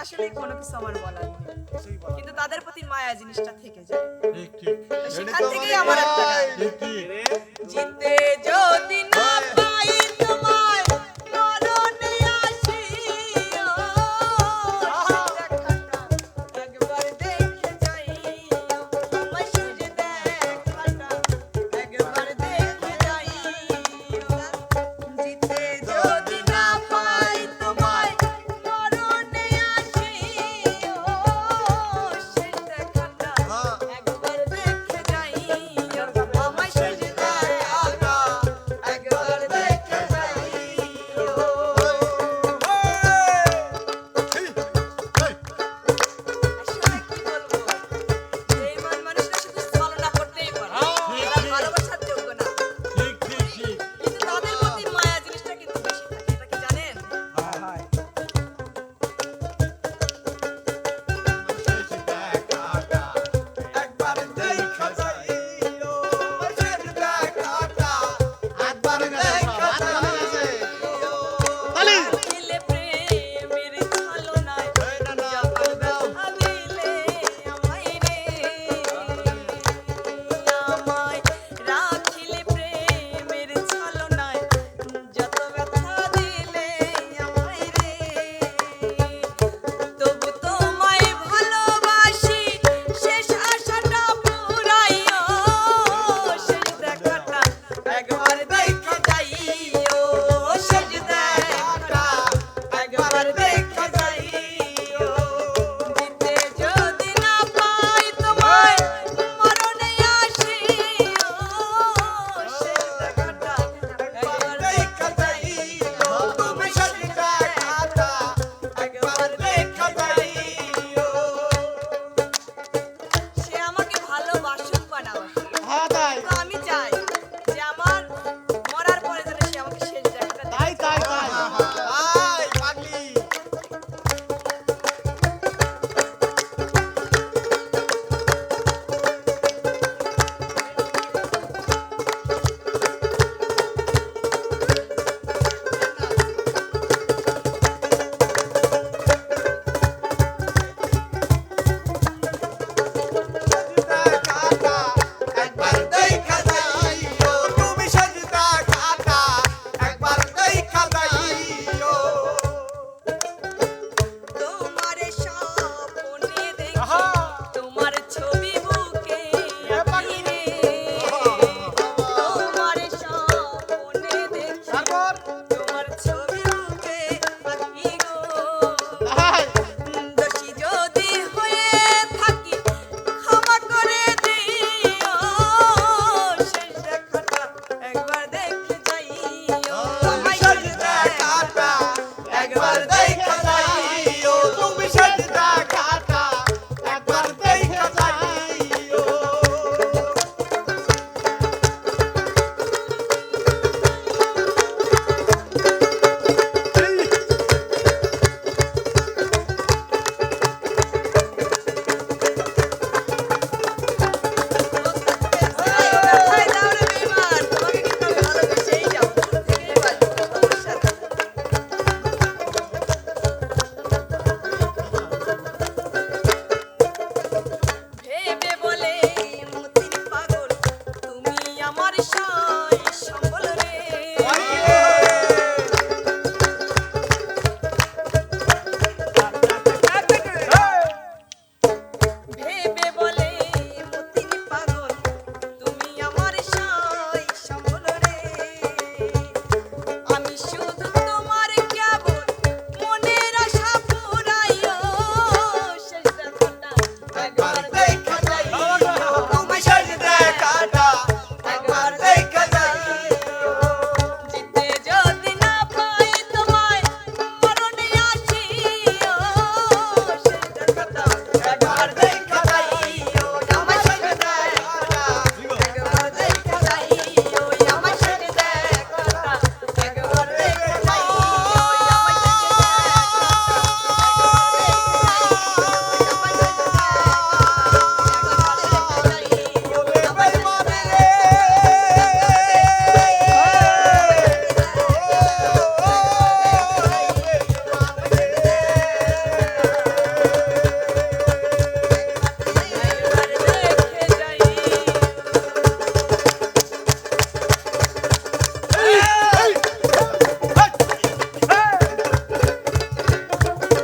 আসলে কোনো কিছু আমার বলার কিন্তু তাদের প্রতি মায়া জিনিসটা থেকে যায়। সেখান থেকেই আমার একটা জিতে যদি না পাই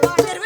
Pero